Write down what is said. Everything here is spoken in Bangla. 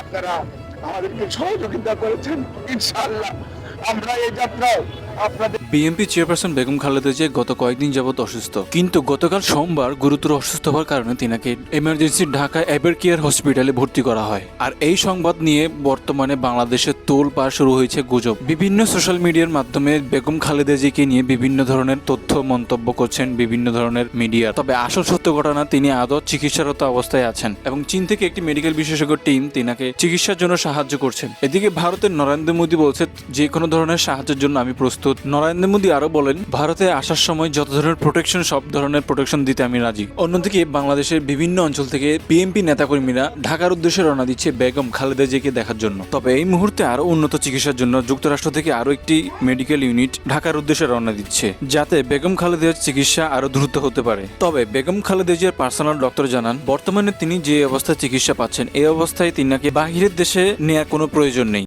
আপনারা আমাদেরকে সহযোগিতা করেছেন ইনশাআল্লাহ। আমরা এই যাত্রায় আপনাদের বিএনপি চেয়ারপারসন বেগম খালেদা জিয়া গত কয়েকদিন যাবৎ অসুস্থ। কিন্তু গতকাল সোমবার গুরুতর অসুস্থ হওয়ার কারণে তিনাকে এমার্জেন্সি ঢাকা এভার কেয়ার হসপিটালে ভর্তি করা হয়। আর এই সংবাদ নিয়ে বর্তমানে বাংলাদেশে তোল পা শুরু হয়েছে গুজব। বিভিন্ন সোশ্যাল মিডিয়ার মাধ্যমে বেগম খালেদা জিকে নিয়ে বিভিন্ন ধরনের তথ্য মন্তব্য করছেন বিভিন্ন ধরনের মিডিয়া তবে আসল সত্য ঘটনা, তিনি আদৌ চিকিৎসারত অবস্থায় আছেন এবং চীন থেকে একটি মেডিকেল বিশেষজ্ঞ টিম তিনাকে চিকিৎসার জন্য সাহায্য করছেন। এদিকে ভারতের নরেন্দ্র মোদী বলছে, যে কোনো ধরনের সাহায্যের জন্য আমি প্রস্তুত। নরেন্দ্র মোদী আরও বলেন, ভারতে আসার সময় যত ধরনের প্রোটেকশন সব ধরনের প্রোটেকশন দিতে আমি রাজি। অন্যদিকে বাংলাদেশের বিভিন্ন অঞ্চল থেকে বিএনপি নেতাকর্মীরা ঢাকার উদ্দেশ্যে রওনা দিচ্ছে বেগম খালেদা জিকে দেখার জন্য। তবে এই মুহূর্তে আরও উন্নত চিকিৎসার জন্য যুক্তরাষ্ট্র থেকে আরও একটি মেডিকেল ইউনিট ঢাকার উদ্দেশ্যে রওনা দিচ্ছে, যাতে বেগম খালেদার চিকিৎসা আরও দ্রুত হতে পারে। তবে বেগম খালেদা জিয়ার পার্সোনাল ডক্টর জানান, বর্তমানে তিনি যে অবস্থায় চিকিৎসা পাচ্ছেন, এই অবস্থায় তিনি নাকি বাহিরের দেশে নেওয়ার কোনো প্রয়োজন নেই।